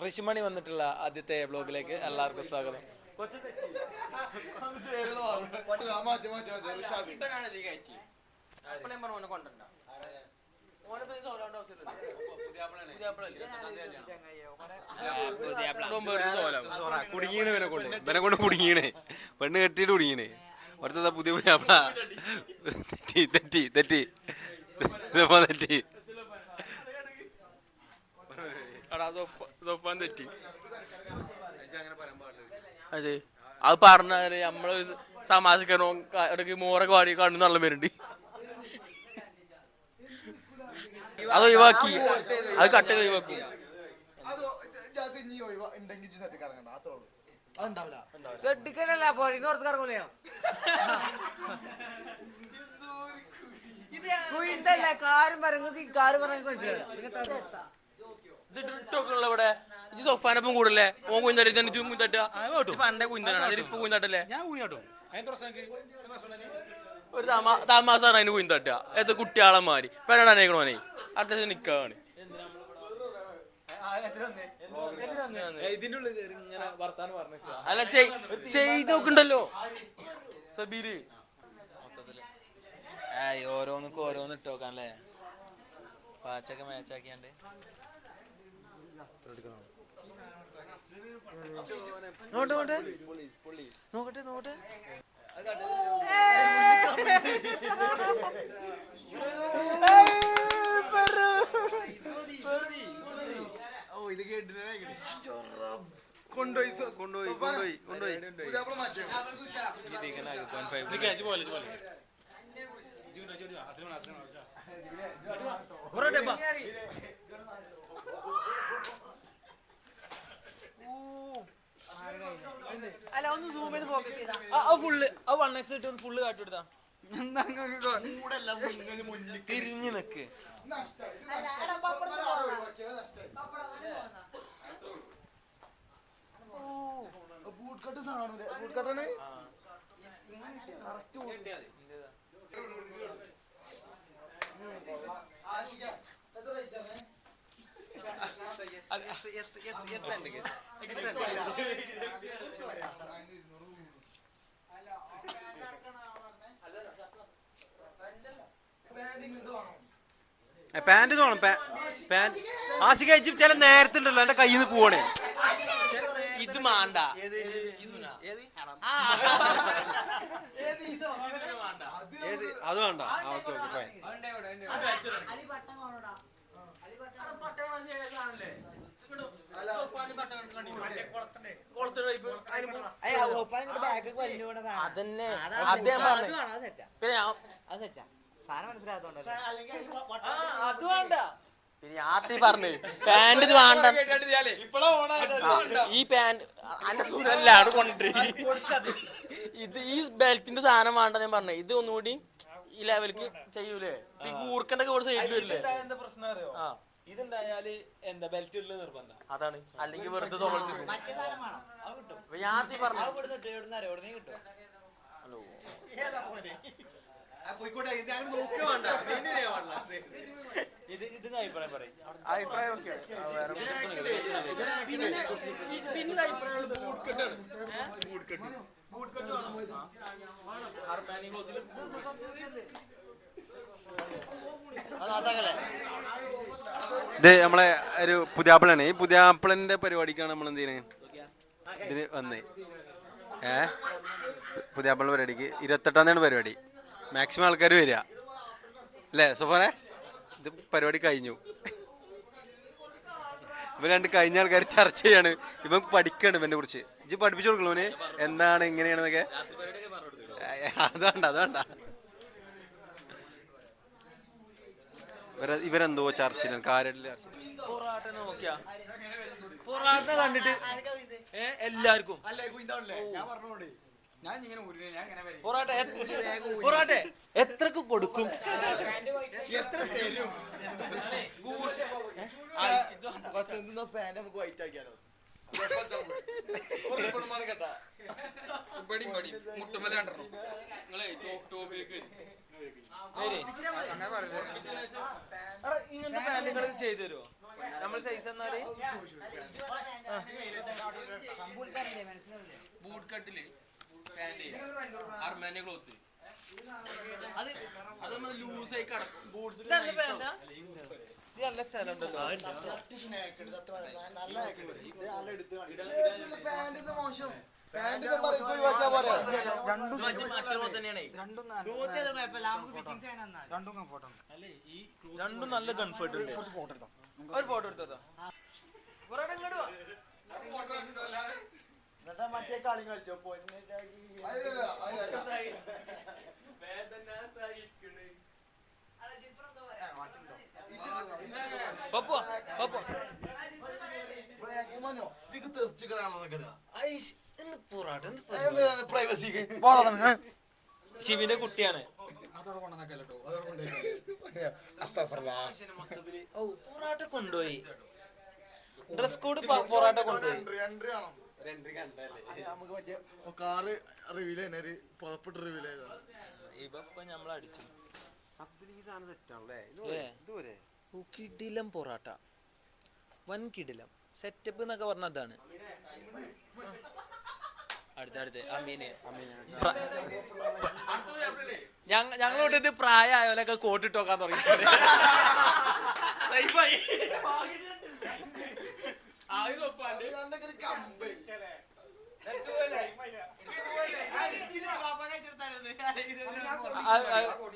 ഋഷിമണി വന്നിട്ടുള്ള ആദ്യത്തെ ബ്ലോഗിലേക്ക് എല്ലാവർക്കും സ്വാഗതം കുടുങ്ങിയാണ് കൊണ്ട് കൊണ്ട് പെണ്ണ് കെട്ടിയിട്ട് കുടുങ്ങിയാണ് അടുത്തതാ പുതിയ പുതിയ തെറ്റി തെറ്റി തെറ്റി ഇതിപ്പോ തെറ്റി. അതെ. അത് പറഞ്ഞാൽ നമ്മൾ സമാസിക്കണോ ഇടയ്ക്ക് മോറൊക്കെ വാടി കാണുന്ന നല്ല പേരുണ്ട്. അത് ഒഴിവാക്കി. അത് കട്ട് ചെയ്ത് ഒഴിവാക്കി. ശ്രദ്ധിക്കണല്ല പോരിന്ന് പുറത്ത് കറങ്ങൂലയോ കാരും പറഞ്ഞു കാറ് പറഞ്ഞു മനസ്സിലായി ഇതിട്ടുള്ള ഇവിടെ ഇത് സൊഫാനൊപ്പം കൂടല്ലേ? ഓൻ കുഞ്ഞാട്ടി തന്നെ ചുമ്മും തട്ടുക പണ്ടേ കുഞ്ഞാണ് അതിലിപ്പോ കുഞ്ഞാട്ടല്ലേ ഞാൻ കുഞ്ഞാട്ടോ. ഒരു തമാ തമാസാണ് അതിന് കുഞ്ഞു തട്ടുക ഏത് കുട്ടിയാളെ മാറി പെണ്ണാണേക്കണോനെ അടുത്ത നിക്കാണ് ഇതിന്റെ ഉള്ളിൽ ഇങ്ങനെ വർത്താനം പറഞ്ഞു അല്ല ചെയ്- ചെയ്ത് നോക്കണ്ടല്ലോ. സബീര്. ഓരോന്നൊക്കെ ഓരോന്ന് ഇട്ടോക്കാല്ലേ പാച്ചൊക്കെ മാച്ചാക്കിയാണ്ട് നോട്ടെ നോട്ടെ നോക്കട്ടെ നോക്കട്ടെ. കൊണ്ടുപോയി കൊണ്ടുപോയി കൊണ്ടുപോയി കൊണ്ടുപോയി. പുതിയാപ്പിള അല്ല ഒന്ന് സൂം ചെയ്ത് ഫോക്കസ് ചെയ്താ. ഫുള്ള് ആ വൺ എക്സ് ഇട്ട് ഫുള്ള് കാട്ടിയെടുത്താ തിരിഞ്ഞു നിക്ക്. ബൂട്ട് കട്ട് സാധനം ബൂട്ട്. കട്ടാണ് കറക്റ്റ് പാന്റ് തോണം പാന്റ്. ആശിക അയച്ചു ചില നേരത്തെ ഉണ്ടല്ലോ എന്റെ കയ്യിൽ നിന്ന് പോവാണ്. ഇത് മാണ്ട. അത് വേണ്ട. Okay okay fine. അതന്നെ. അദ്ദേഹം പറഞ്ഞു. പിന്നെ ഞാൻ അത് സെറ്റാ. സാധനം മനസ്സിലാകത്തോണ്ട് അത് വേണ്ട. പിന്നെ ആത്തി പറഞ്ഞു പാന്റ് ഇത് വേണ്ട. ഈ പാന്റ് അന്റെ സുരല്ലാണ് കൊണ്ടിട്ട് ഇത് ഈ ബെൽറ്റിന്റെ സാധനം വേണ്ട ഞാൻ പറഞ്ഞു. ഇത് ഒന്നുകൂടി ഈ ലെവലിക്ക് ചെയ്യൂലേ? ഈ കൂർക്കന്റെ വരില്ലേ? പ്രശ്നം അറിയോ? ഇതുണ്ടായാൽ എന്താ ബെൽറ്റ് ഉള്ള നിർബന്ധം അതാണ് അല്ലെങ്കിൽ വെറുതെ ഞാൻ പറഞ്ഞു കിട്ടും കിട്ടും പോയിക്കോട്ടെ ഇത് അങ്ങനെ നോക്കുക വേണ്ട ഇത് അഭിപ്രായം പറയും അഭിപ്രായം പിന്നെ അഭിപ്രായം ഇത് നമ്മളെ ഒരു പുതിയാപ്പിളാണ്. ഈ പുതിയാപ്പിളന്റെ പരിപാടിക്കാണ് നമ്മൾ എന്ത് ചെയ്യുന്നത് ഇതിന് വന്നേ. ഏ? പുതിയാപ്പിള പരിപാടിക്ക് ഇരുപത്തെട്ടാം തീയതി പരിപാടി. മാക്സിമം ആൾക്കാർ വരിക. അല്ലേ സോഫാനെ? ഇത് പരിപാടി കഴിഞ്ഞു. ഇവൻ രണ്ട് കഴിഞ്ഞ ആൾക്കാർ ചർച്ച ചെയ്യാണ്. ഇവൻ പഠിക്കണം ഇവനെ കുറിച്ച്. ഇജ്ജ് പഠിപ്പിച്ചു കൊടുക്കണോ അവന് എന്താണ് എങ്ങനെയാണെന്നൊക്കെ അത് വേണ്ട അത് വേണ്ട ഇവരെ- ഇവരെന്തോ ചർച്ചയിലാണ് കാര്യമായിട്ടുള്ള ചർച്ച. പൊറാട്ട നോക്കിയാ. പൊറാട്ട കണ്ടിട്ട് എല്ലാവർക്കും. പൊറാട്ട എത്രക്ക് കൊടുക്കും? എത്ര തരും? പാന്റ് നമുക്ക് വൈറ്റ് ആക്കിയാലോ. ഇങ്ങനത്തെ നിങ്ങൾ ചെയ്തു തരുമോ നമ്മൾ സൈസ് എന്നാൽ ബൂട്ട് കട്ടിൽ പാന്റ് അർമാന്റെ ക്ലോത്ത്. അത് അത് നമ്മൾ ലൂസ് ആയി കടക്കും ബൂട്ട്സ് നല്ല സ്ഥലം പാന്റ് മോശം. രണ്ടും നല്ല കംഫർട്ട് ഉണ്ട് ഫോട്ടോ എടുത്തോ ഒരു ഫോട്ടോ എടുത്തോ മറ്റേ കളി കളിച്ചോ. പപ്പോ പപ്പോ ഇതിക്ക് തെറിച്ചിക്കലാണെന്നൊക്കെ ഇടുക. പ്രൈവസിക്ക് ശിവിന്റെ കുട്ടിയാണ്. പൊറാട്ട കൊണ്ടുപോയി. ഡ്രസ് കോഡ് പൊറാട്ട കൊണ്ടുപോയി. നമുക്ക് മറ്റേ കാറ് റിവീൽ ഒരു പുറപ്പെട്ട് റിവീൽ ചെയ്തതാണ് ഇപ്പൊ നമ്മൾ അടിച്ചു. കിടിലം പൊറാട്ട. വൻ കിടിലം. സെറ്റപ്പ് എന്നൊക്കെ പറഞ്ഞ അതാണ്. അടുത്ത അടുത്ത്. അമീന്. പ്ര- പ്ര- ഞങ്ങ ഞങ്ങളോട് ഇത് പ്രായമായവരൊക്കെ കോട്ടിട്ട് നോക്കാൻ തുടങ്ങി.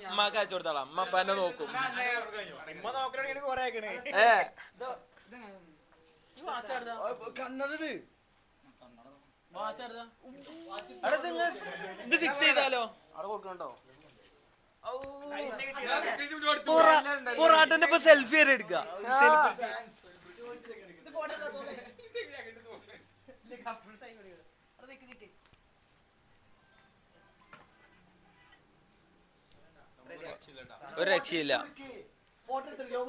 അമ്മയ്ക്ക് അയച്ചു കൊടുത്താളാം. അമ്മ അപ്പ എന്നെ നോക്കും. ഏ? കണ്ണട ഇത് ഫിക്സ് ചെയ്താലോ? പൊറാട്ടന്റെ ഇപ്പൊ സെൽഫി വരെ എടുക്ക. ഒരു രക്ഷയില്ല. ഫോട്ടോ എടുത്തിട്ടോ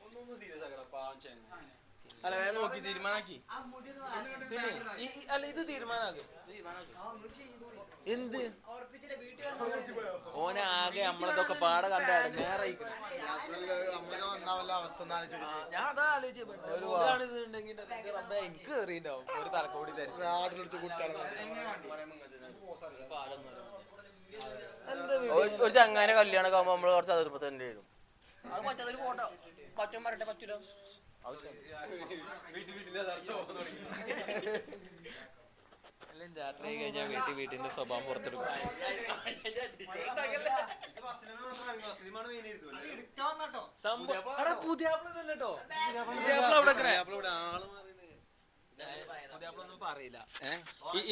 ഒന്നൊന്നും സീരിയസ് ആക്കണം പാവം ചേങ്ങ അല്ല വേഗം നോക്കി തീരുമാനാക്കി അല്ല ഇത് തീരുമാനാക്കും എന്ത് ഓനെ ആകെ നമ്മളതൊക്കെ പാടെ കണ്ടാണ് നേരെ ഞാൻ അതാ എനിക്ക് കയറിണ്ടാവും ഒരു തലക്കോടി ഒരു ചങ്ങാനെ കല്യാണം ആകുമ്പോ നമ്മൾ കുറച്ച് അതിർപ്പത്തന്നെ വരും അത് മറ്റേതൊരു ഫോട്ടോ. പറ്റും പറയട്ടെ പറ്റൂല എല്ലാം രാത്രി കഴിഞ്ഞാൽ വീട്ടിൽ വീട്ടിന്റെ സ്വഭാവം പുറത്തെടുക്കും. പറയില്ല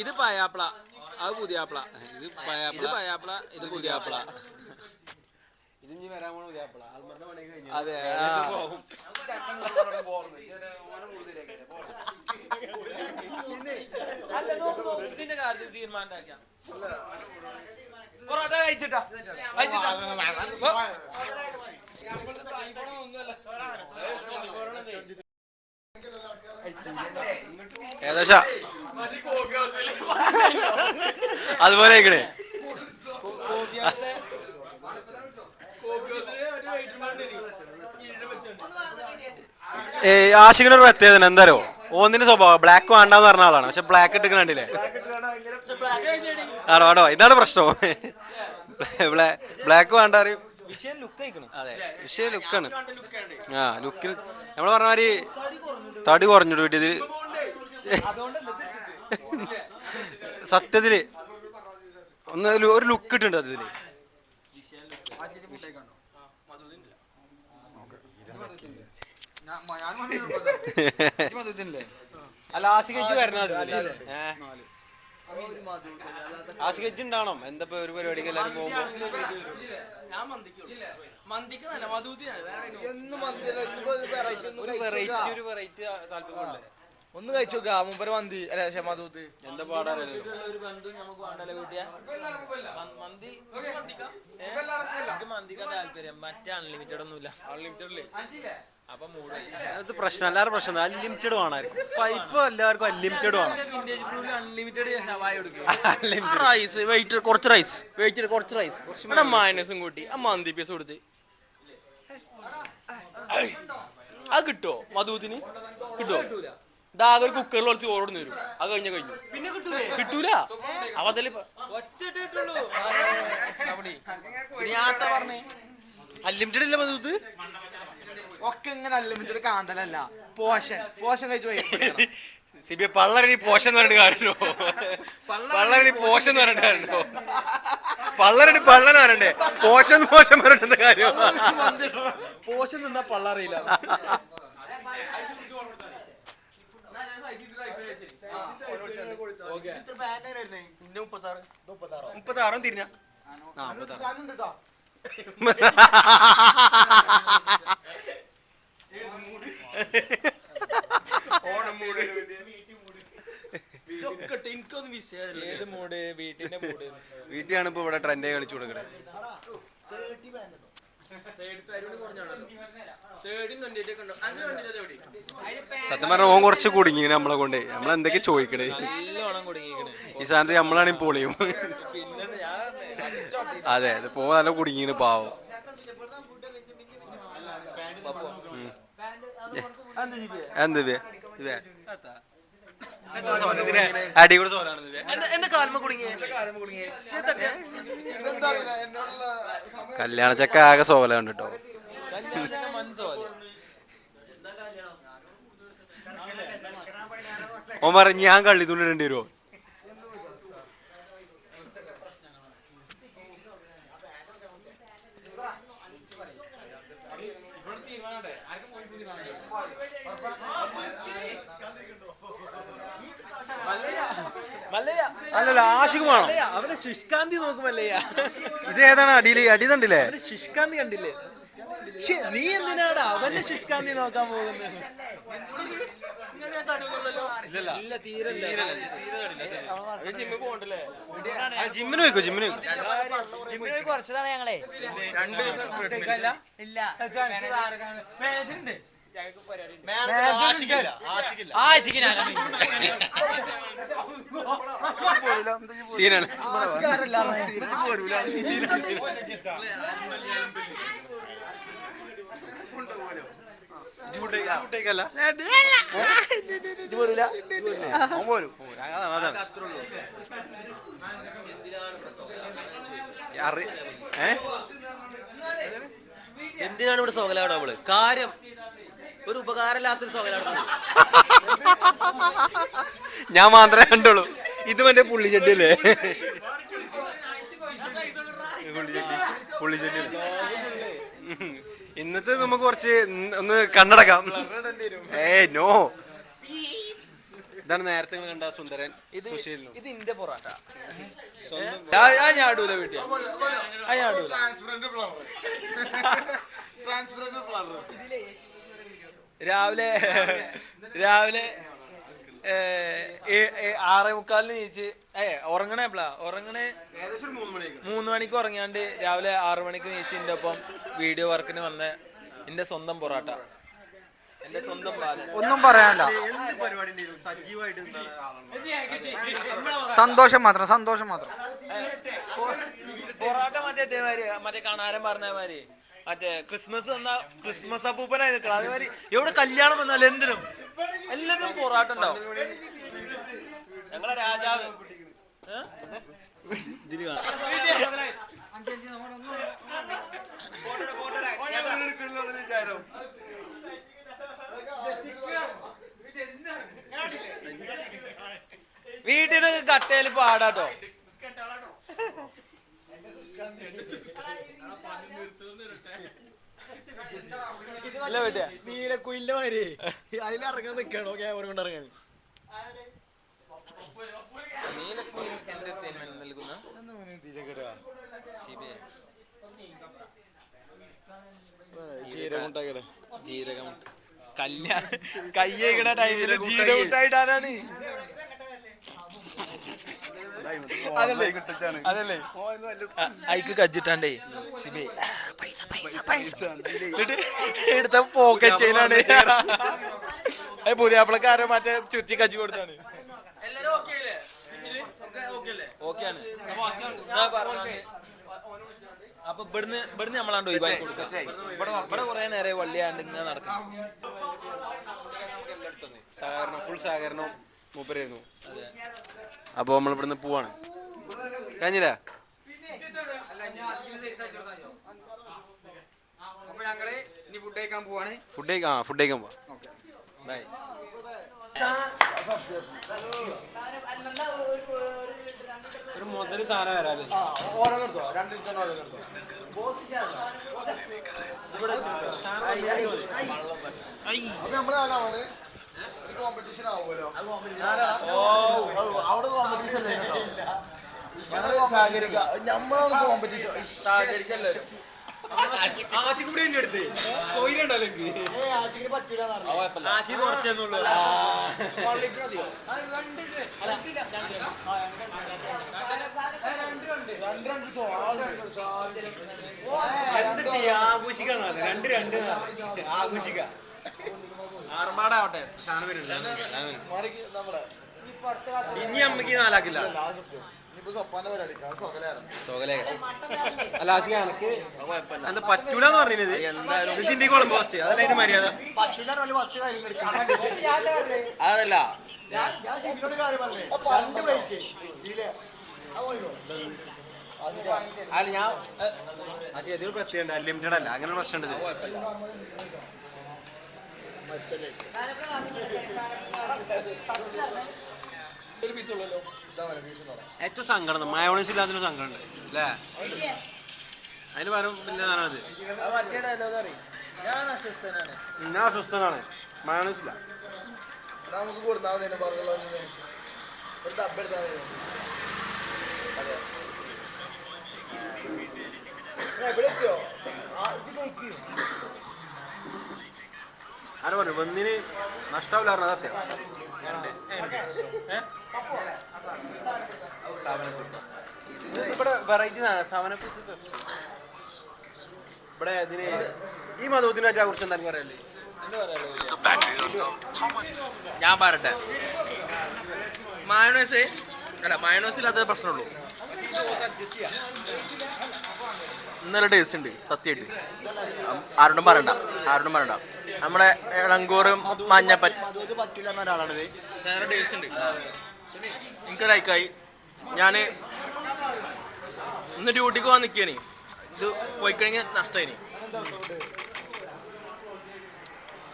ഇത് പയാപ്ല അത് പുതിയാപ്ല ഇത് പയാപ്ല ഇത് പയാപ്ല ഇത് പുതിയാപ്ല ഇനി വരാമോ പോണ പുതിയാപ്പിള. ആൽമറിന്റെ പണിയൊക്കെ കഴിഞ്ഞു. അതെ പോകും. അല്ല നോക്ക് നോക്ക്. ഇതിന്റെ കാര്യത്തിൽ തീരുമാനം പൊറോട്ട കഴിച്ചിട്ടാ. കഴിച്ചിട്ടാ. ഏകദേശം. അതുപോലെ ആയിക്കണേ കോഫി ഹൗസിലെ കോഫി ഹൗസിലെ ഒരു വെയിറ്റ് മാണ്ടി ഏ ആഷിഖിന് ഒരു പ്രത്യേകത എന്താരോ ഓന്നിന്റെ സ്വഭാവം. ബ്ലാക്ക് വേണ്ടെന്ന് പറഞ്ഞ ആളാണ്. പക്ഷെ ബ്ലാക്ക് ഇട്ട് കണ്ടില്ലേ? ആണോ ആണോ ഇതാണ് പ്രശ്നം. ബ്ലാക്ക് വേണ്ട അറിയും അതെ വിഷയ ലുക്കാണ് ആ ലുക്കിൽ നമ്മൾ പറഞ്ഞ മാതിരി തടി കുറഞ്ഞിട്ട് വീട്ടിൽ സത്യത്തിൽ ഒന്ന് ഒരു ലുക്ക് ഇട്ടുണ്ട് അതിൽ. അല്ല ആശികച്ച് വരണം ആശികച്ച് ഉണ്ടാവണം. എന്താ ഒരു പരിപാടിക്ക് എല്ലാരും പോകുമ്പോ? ഞാൻ മന്തിക്കുള്ളൂ മന്തിക്ക് നല്ല മധുതിയാണ്. വേറെ ഒന്നും. കഴിച്ച് വെറൈറ്റി നോക്കാം. ഒരു വെറൈറ്റി താല്പര്യമുണ്ട്. ഒന്ന് കഴിച്ചു നോക്കാ. മുമ്പര് മന്തി. അല്ലെ ക്ഷമാതൂത്ത് എന്താ പാടാറില്ല മറ്റേ അൺലിമിറ്റഡ് ഒന്നുമില്ല. അൺലിമിറ്റഡ് അത് പ്രശ്നം. എല്ലാവരും പ്രശ്നം. അൺലിമിറ്റഡ് വേണമായിരിക്കും. ഇപ്പൊ ഇപ്പൊ എല്ലാവർക്കും അൺലിമിറ്റഡ് വേണം. അൺലിമിറ്റഡ് റൈസ് വെയിറ്റ് കുറച്ച് റൈസ് വെയിറ്റ് കുറച്ച് റൈസ് ഇവിടെ മൈനസും കൂട്ടി. ആ മന്തി പീസ് കൊടുത്ത്. അത് കിട്ടുമോ മധുത്തിന് കിട്ടുമോ ഇതാകെ ഒരു കുക്കറിൽ കുറച്ച് ഓടുന്നു വരും അത് കഴിഞ്ഞ കഴിഞ്ഞു. പിന്നെ കിട്ടൂലേ? അപ്പൊ അതിൽ അൺലിമിറ്റഡ് അല്ല മധുത്ത് ഒക്കെ ഇങ്ങനെ അൺലിമിറ്റഡ് കാന്തലല്ല. പോഷൻ. പോഷൻ കഴിച്ചു പോയി സിബി പള്ളരണി പോഷൻ എന്ന് പറഞ്ഞിട്ട് കാര്യോ പള്ളരണി പോഷൻ എന്ന് പറഞ്ഞിട്ട് കാര്യോ പള്ളരണി പള്ളൻ പറയണ്ടേ പോഷൻ പോഷൻ പറഞ്ഞിട്ട് കാര്യം? പോഷൻ നിന്നാ പള്ളറിയില്ല മുപ്പത്താറ്. മുപ്പത്താറോ? മുപ്പത്താറും തിരിഞ്ഞ. ഉണ്ട്? വീട്ടിലാണ് ഇപ്പൊ ഇവിടെ ട്രെൻഡേ കളിച്ചു കൊടുക്കണേ. സത്യം പറഞ്ഞ ഓൻ കുറച്ച് കുടുങ്ങി നമ്മളെ കൊണ്ട്. നമ്മൾ എന്തൊക്കെ ചോദിക്കണേ? ഈ സാധനത്തിൽ നമ്മളാണ് പൊളിയും. പിന്നെ ഞാൻ അതെ അത് പോ നല്ല കുടുങ്ങിന് പാവം. എന്ത് സോലാണ്. എന്റെ കാൽമ കുടുങ്ങിയേ? കല്യാണ ചക്ക ആകെ സോല കണ്ടിട്ടോ. ഓ പറഞ്ഞു ഞാൻ കള്ളി തുണി ഇടേണ്ടി വരുമോ അല്ലല്ല ആശുഖമാണോ അവിടെ ശുഷ്കാന്തി നോക്കുമല്ലയ്യ. ഇത് ഏതാണ് അടിയിൽ അടി കണ്ടില്ലേ? അവന്റെ ശുഷ്കാന്തി കണ്ടില്ലേ? നീ എന്തിനാണ് അവന്റെ ശുഷ്കാന്തി നോക്കാൻ പോകുന്നത് ഇല്ല തീരെ ജിമ്മ് പോകണ്ടല്ലേ ജിമ്മിന് പോയിക്കോ ജിമ്മിന് പോയിക്കോ. കുറച്ചതാണ് ഞങ്ങളെ. ഇല്ല. സീനാണ്. എന്തിനാണ് ഇവിടെ സോകലാട നമ്മൾ? കാര്യം ഒരു ഉപകാരമില്ലാത്തൊരു സോകലാട ഞാൻ മാത്രമേ കണ്ടുള്ളൂ. ഇത് മറ്റേ പുള്ളിച്ചട്ടി അല്ലേ പുള്ളിച്ചട്ടി ഇന്നത്തെ നമുക്ക് കുറച്ച് ഒന്ന് കണ്ടടക്കാം ഏ നോ. ഇതാണ് നേരത്തെ കണ്ട സുന്ദരൻ സുശീലനും. ഇത് ഇന്റെ പൊറാട്ട. ആ ഞാൻ ആടൂല വീട്ടിൽ. ആ ഞാൻ ആടൂല. ട്രാൻസ്പെറന്റ് ഫ്ലവർ ട്രാൻസ്പെറന്റ് ഫ്ലവർ രാവിലെ രാവിലെ. ആറ് മുക്കാലിന് നീച്ച് ഏ ഉറങ്ങണേ എപ്പളാ? ഉറങ്ങണേ മൂന്ന് മണിക്ക് ഉറങ്ങിയാണ്ട് രാവിലെ ആറു മണിക്ക് നീച്ച് എന്റെ ഒപ്പം വീഡിയോ വർക്കിന് വന്ന എന്റെ സ്വന്തം പൊറാട്ട. എന്റെ സ്വന്തം പാൽ. ഒന്നും പറയാനില്ല. സന്തോഷം മാത്രം സന്തോഷം മാത്രം. പൊറാട്ട മറ്റേ മറ്റേ കാണാരം പറഞ്ഞ മാതിരി. മറ്റേ ക്രിസ്മസ് വന്ന ക്രിസ്മസ് അപ്പൂപ്പനായി നിൽക്കണം അതേമാതിരി എവിടെ കല്യാണം വന്നാൽ എന്തിനും എല്ലാത്തിനും പൊറാട്ടുണ്ടാവും ഞങ്ങളെ രാജാവ്. നിന്ന് കട്ടയിൽ പാടാട്ടോ. ഇല്ല വീട്ടിൽ നീലക്കുയിലിന്റെ മാതിരി. അതിലിറങ്ങാൻ നിൽക്കണോ ക്യാമറ കൊണ്ട് ഇറങ്ങാൻ. നീലക്കുയിൽ എന്റർടൈൻമെന്റ് നൽകുന്ന ജീരകം കല്യാണം കയ്യേക്കണ ടൈമിൽ ജീരകം ഇട്ടായിട്ടാണ് അതല്ലേ? അതല്ലേ? അയക്ക് കജ്ജിട്ടാണ്ടേ. ശിബേ പൈസ എടുത്ത പോക്കറ്റ് ചെയിനാണ് അത് പുതിയ ആപ്പിളക്കാരൻ മറ്റേ ചുറ്റി കജ്ജി കൊടുത്താണ്. ഓക്കെയാണ് അപ്പൊ ഇവിടുന്ന് ഇവിടുന്ന് നമ്മളാണ്ട് ഒഴിവാക്കി കൊടുക്കാം. ഇവിടെ ഇവിടെ കുറെ നേരം വള്ളിയാണ്ട് ഇങ്ങനെ നടക്കാം സഹകരണം ഫുൾ സഹകരണം. മൂപ്പരായിരുന്നു. അപ്പോൾ നമ്മൾ ഇവിടുന്ന് പോവാണ്. കഴിഞ്ഞില്ല? ഫുഡ് കഴിക്കാൻ പോവാണ്. ഫുഡ് കഴിക്കാൻ ആ ഫുഡ് കഴിക്കാൻ പോവാം. ബൈ ഒരു സാധനം വരാല്ലേ? രണ്ട് നമ്മൾ കോമ്പറ്റീഷൻ ആവുമല്ലോ അവിടെ കോമ്പറ്റീഷൻ അല്ലേ കേട്ടോ ഞങ്ങൾ സഹകരിക്കാം നമ്മളാണ് കോമ്പറ്റീഷൻ ആശിക്ക് കൂടി എന്റെ അടുത്ത് സോയിലുണ്ടല്ലോ എനിക്ക് ആശി കുറച്ചെന്നുള്ളൂ രണ്ട് രണ്ട് എടുത്തോ ആളുണ്ട് എന്ത് ചെയ്യാ ആഘോഷിക്കാൻ രണ്ട് രണ്ട് ആഘോഷിക്ക ആർഭാടാവട്ടെ. ഇനി അമ്മയ്ക്ക് നാലാക്കില്ല. അല്ല ആശിക എനക്ക് എന്താ പറ്റൂലെന്ന് പറഞ്ഞത് ചിന്തിക്കോളും പോസ്റ്റ് അതല്ലേ അതിന്റെ മര്യാദ. അതല്ല. അല്ല ഞാൻ പ്രത്യേകം അൺലിമിറ്റഡ് അല്ല. അങ്ങനെ പ്രശ്നം ഉണ്ട് ഏറ്റവും സങ്കടം മയോണൈസ് ഇല്ലാത്തൊരു സങ്കടം ഉണ്ട് അല്ലേ? അതിന് പകരം പിന്നെ സാധനത് ഞാൻ അസ്വസ്ഥനാണ്. മയോണൈസ് ഇല്ല. നമുക്ക് കൊടുത്താൽ മതി പറഞ്ഞല്ലോ ഒരു എടുത്താൽ മതി ഇവിടെ എത്തിയോ ആര് പറഞ്ഞു? വന്നിന് നഷ്ടാവില്ലായിരുന്നു സത്യം. ഇവിടെ വെറൈറ്റി ഇവിടെ ഇതിന് ഈ മധുവിനെ കുറിച്ച് എന്താ പറയല്ലേ ഞാൻ പറട്ടെ മായണോസ് അല്ല മായണോസിൽ ഇല്ലാത്ത പ്രശ്നമുള്ളൂ. നല്ല ടേസ്റ്റ് ഉണ്ട് സത്യമായിട്ട്. ആരോടും പറയണ്ട ആരോടും പറയണ്ട. നമ്മുടെ ഇളങ്കൂറും ഒരാളാണിത് നല്ല ടേസ്റ്റ് ഉണ്ട്. എനിക്ക് ലൈക്കായി ഞാൻ ഇന്ന് ഡ്യൂട്ടിക്ക് പോകാൻ നിൽക്കേനി ഇത് പോയി കഴിഞ്ഞാൽ നഷ്ടമായി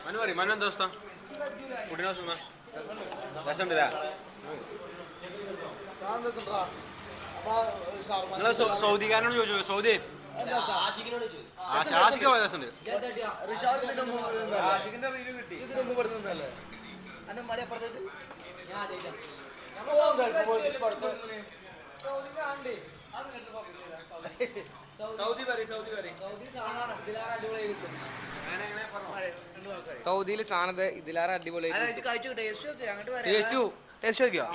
മനു പറയും മനു എന്താ അവസ്ഥ? ഫുഡിന് അവസ്ഥ രസമുണ്ടല്ലേ സൗദിക്കാരനോട് ചോദിച്ചു? സൗദി ആ ശാസിക്ക രസമുണ്ട്. റിഷാദ് ഇതിന്റെ മുമ്പ് ഇരുന്നതല്ലേ? ഇതിന്റെ മുമ്പ് ഇവിടെ നിന്നതല്ലേ? അന്റെ മടി അപ്പുറത്തേക്ക്? സൗദിയിൽ സാധനത്ത് ഇതിലേറെ അടിപൊളി ടേസ്റ്റ്. ടേസ്റ്റ് നോക്കിയോ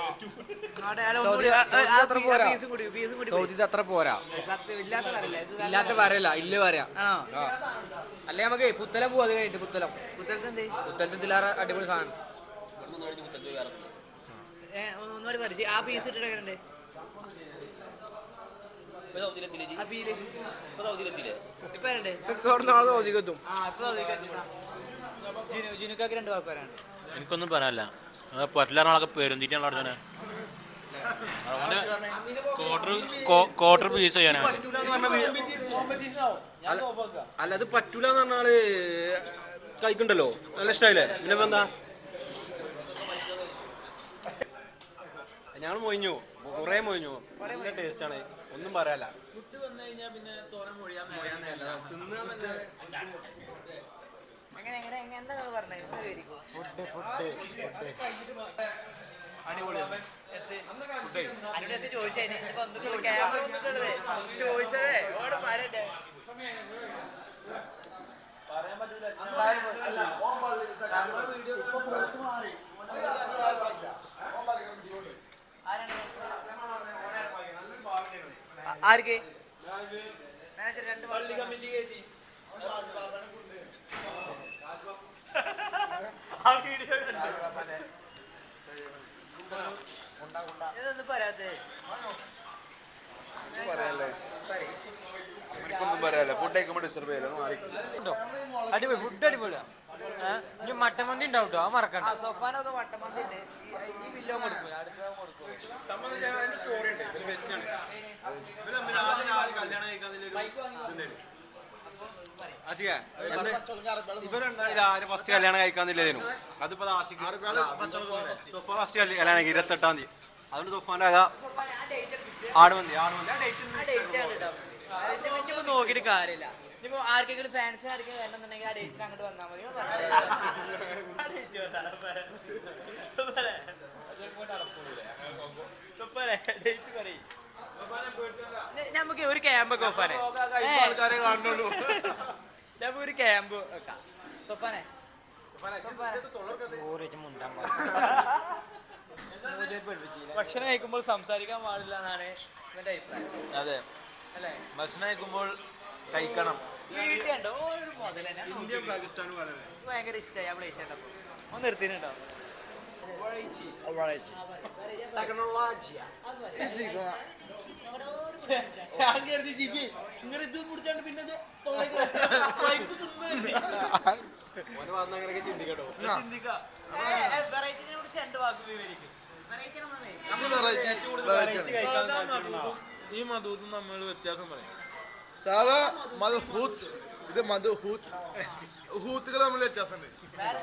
അത്ര പോരാ. ഇല്ലാത്ത ഇല്ല അല്ലെ നമുക്ക് പുത്തലം പോവാ അത് കഴിഞ്ഞിട്ട് പുത്തലം. പുത്തലത്തെ ഇതിലേറെ അടിപൊളി സാധനം. ആ പീസ് ഇട്ടിട്ട് എനിക്കൊന്നും പറയാനില്ല. ആളൊക്കെ പേരെന്തിട്ടാണ് അവിടെ തന്നെ ക്വാർട്ടർ ക്വാർട്ടർ പീസ് ചെയ്യാനാണ്. അല്ല അത് പറ്റൂല എന്ന് പറഞ്ഞാൽ കഴിക്കണ്ടല്ലോ? നല്ല ഇഷ്ടമായില്ലേ പിന്നെ എന്താ? ഞങ്ങൾ മൊഴിഞ്ഞു. കുറെ മൊഴിഞ്ഞു. നല്ല ടേസ്റ്റ് ആണ്. ഒന്നും പറയാല്ല ഫുഡ് വന്നു കഴിഞ്ഞാൽ പിന്നെ തോരൻ മൊഴിയാൻ എങ്ങനെ ചോദിച്ചതേ ഓടെ പറയട്ടെ. ആർക്ക്? മാനേജർ രണ്ട് പള്ളി കമ്മിറ്റി ഇതൊന്നും പറയാത്തേ എനിക്കൊന്നും പറയാല്ല ഫുഡ് കഴിക്കുമ്പോൾ ഡിസ്റ്റർബ് ചെയ്യല്ലോ അടിപൊളി ഫുഡ് അടിപൊളിയാ. ഇനി മട്ടൻ മന്തി ഉണ്ടാവും കേട്ടോ ആ മറക്കണ്ട സൊഫാനൊക്കെ മട്ടമന്തി ഉണ്ട്. ഈ ബില്ലോ കൊടുക്കൂല. അടുത്ത കൊടുക്കും. ഫസ്റ്റ് കല്യാണം കഴിക്കാന്നില്ലേനു അതിപ്പോ ഫസ്റ്റ് കല്യാണം ഇരുപത്തെട്ടാം തീയതി. അതുകൊണ്ട് ആക ആടുമന്തി ആടുമന്തി ഡേറ്റ് ഡേറ്റ് നോക്കിയിട്ട് കാര്യമില്ല. ഇനിയിപ്പോ ആർക്കെങ്കിലും ഫാൻസ് ആർക്കെങ്കിലും വരണമെന്നുണ്ടെങ്കിൽ ആ അങ്ങോട്ട് വന്നാൽ മതി. പറയ്. ന- നമുക്ക് ഒരു ക്യാമ്പൊക്കെ ഒഫാനെ ആൾക്കാരെ കാണുന്നുള്ളൂ. നമുക്ക് ഒരു ക്യാമ്പ് വെക്കാം. സൊഫാനെ. ഭക്ഷണം കഴിക്കുമ്പോൾ സംസാരിക്കാൻ പാടില്ല എന്നാണ് എന്റെ അഭിപ്രായം. അതെ. അല്ലേ? ഭക്ഷണം കഴിക്കുമ്പോൾ കഴിക്കണം. വീട്ടിലുണ്ടോ? ഒരു വളരെ ഭയങ്കര ഇഷ്ടമായി നിർത്തിനുണ്ടോ ഞാൻ കരുതി ജിബി ഇങ്ങനെ ഇത് പിടിച്ചാണ്ട് പിന്നെ ചിന്തിക്കട്ടോ ചിന്തിക്കാം വെറൈറ്റിനെ കുറിച്ച് രണ്ട് വാക്ക് വിവരിക്കും വെറൈറ്റി ഈ മധുത്തും തമ്മിൽ വ്യത്യാസം പറയാം സാധാ മധുഹൂത്ത് ഇത് മധുഹൂത്ത് ഹൂത്തുകൾ തമ്മിൽ വ്യത്യാസമുണ്ട് വേറെ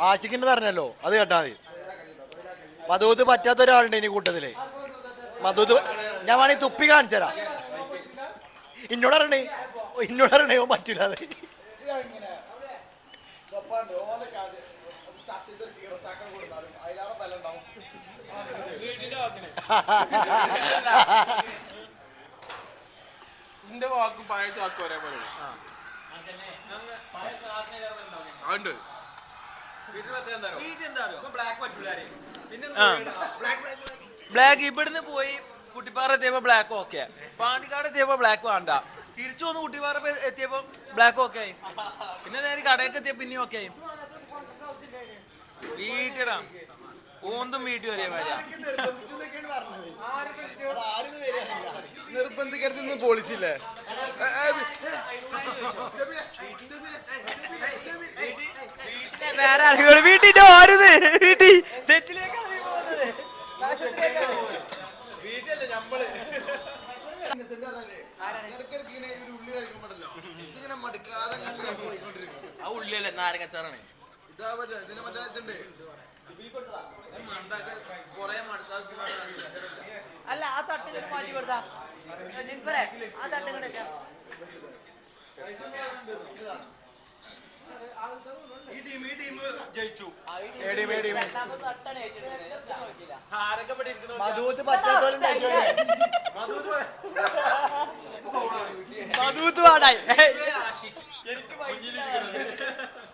ആശിക്കിന്റെ അറിഞ്ഞല്ലോ അത് കേട്ടാ മതി. മധുത് പറ്റാത്ത ഒരാളുണ്ട് ഇനി കൂട്ടത്തിൽ. മധുത് ഞാൻ വേണമെങ്കിൽ തുപ്പി കാണിച്ചു തരാം. ഇന്നോട് അറിയണേ ഇന്നോട് അറിയണേ ഓൻ പറ്റൂല എന്റെ വാക്കും പഴയത്തെ വാക്കും ഒരേപോലെ. ഉണ്ട് ബ്ലാക്ക് ഇവിടുന്ന് പോയി കുട്ടിപ്പാറ എത്തിയപ്പോ ബ്ലാക്ക് ഓക്കെ പാണ്ടിക്കാട് എത്തിയപ്പോ ബ്ലാക്ക് വേണ്ട. തിരിച്ചു വന്ന് കുട്ടിപ്പാറ എത്തിയപ്പോ ബ്ലാക്ക് ഓക്കെ ആയി. പിന്നെ നേരെ കടയൊക്കെ എത്തിയ പിന്നെ ഓക്കെ ആയി. വീട്ടിടാ. ഓന്തും വീട്ടിൽ ഒരേ മാതിരിയാ നിർബന്ധിക്കരുത് പോളിസി ഇല്ലേ വേറെ ആളുകൾ വീട്ടിന്റെ ഓരുത് വീട്ടിൽ തെറ്റിലേക്കാണ് പോകുന്നത്. വീട്ടിലല്ലേ നമ്മൾ ആ ഉള്ളിയല്ലേ നാരങ്ങച്ചാറാണ്. ഇതാ പറ്റുക ഇതിന് മറ്റേ ഇതുണ്ട്. അല്ല ആ തട്ട് മാറ്റി കൊടുത്താ. ജിൻഫറെ ആ തട്ട് ഇങ്ങട് വെച്ചാ. ഈ ടീം ഈ ടീം ജയിച്ചു. ആരൊക്കെ ഇവിടെ മധുത്ത് പറ്റാത്തോലും മധൂത്ത് പാടായി എനിക്ക്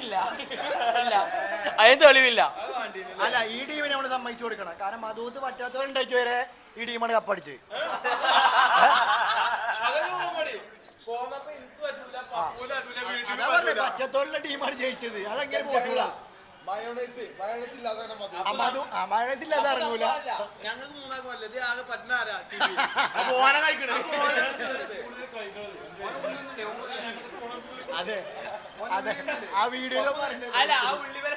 ഇല്ല. ഇല്ല. അതിന് തെളിവില്ല. അല്ല ഈ ടീമിനെ നമ്മൾ സമ്മതിച്ചു കൊടുക്കണം. കാരണം മധുത്ത് പറ്റാത്തവരുണ്ടായിട്ട് വരെ ഈ ടീമാണ് കപ്പടിച്ച് പറ്റത്തോളുള്ള ടീമാണ് ജയിച്ചത്. അതെങ്ങനെ പോസിബിളാ മയോണൈസ് മയോണൈസ് ഇല്ലാതെ ഇറങ്ങൂല. ഞങ്ങൾ മൂന്നാക്കും അല്ലേ ആകെ കഴിക്കണേ. അതെ. അതെ. ആ വീഡിയോ അല്ല ആ ഉള്ളി വരെ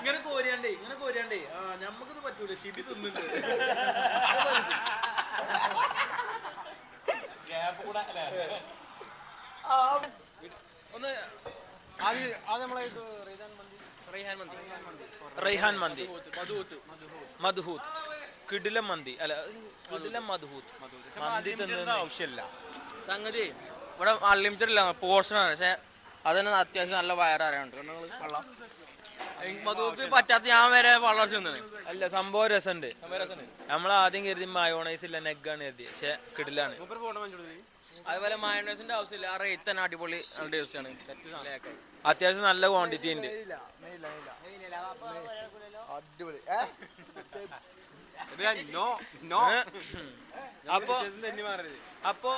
ഇങ്ങനെ കോരിയാണ്ടേ ഇങ്ങനെ കോരിയാണ്ടേ. ആ ഞമ്മക്കിത് പറ്റൂല. ശിബി തിന്നുണ്ട്. ഒന്ന് ആദ്യം ആദ്യം നമ്മളെ ഇത് റെയ്ഹാൻ മന്തി. റെയ്ഹാൻ മന്തി. മധുഹൂത്ത്. കിടിലം മന്തി അല്ല കിടിലം മധുഹൂത്ത് മന്തി തിന്നുന്ന ആവശ്യമില്ല. സംഗതി ഇവിടെ അൺലിമിറ്റഡ് ഇല്ല പോർഷനാണ് പക്ഷെ അതന്നെ അത്യാവശ്യം നല്ല വയറാറുണ്ട് വെള്ളം മധുഹൂത്ത് പറ്റാത്ത ഞാൻ വരെ വളർച്ച അല്ല സംഭവം രസമുണ്ട്. നമ്മൾ ആദ്യം കരുതി മയോണൈസ് ഇല്ല നെഗാണ് കരുതി. പക്ഷെ കിടിലാണ്. അതുപോലെ മയോണൈസിന്റെ ആവശ്യമില്ല. ആ റേറ്റ് തന്നെ അടിപൊളി ആണ്. അത്യാവശ്യം നല്ല ക്വാണ്ടിറ്റി ഉണ്ട്. അടിപൊളി. അപ്പൊ അപ്പോ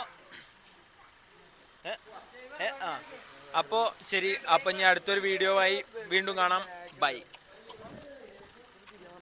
അപ്പോ ശരി അപ്പൊ ഞാൻ അടുത്തൊരു വീഡിയോ ആയി വീണ്ടും കാണാം. ബൈ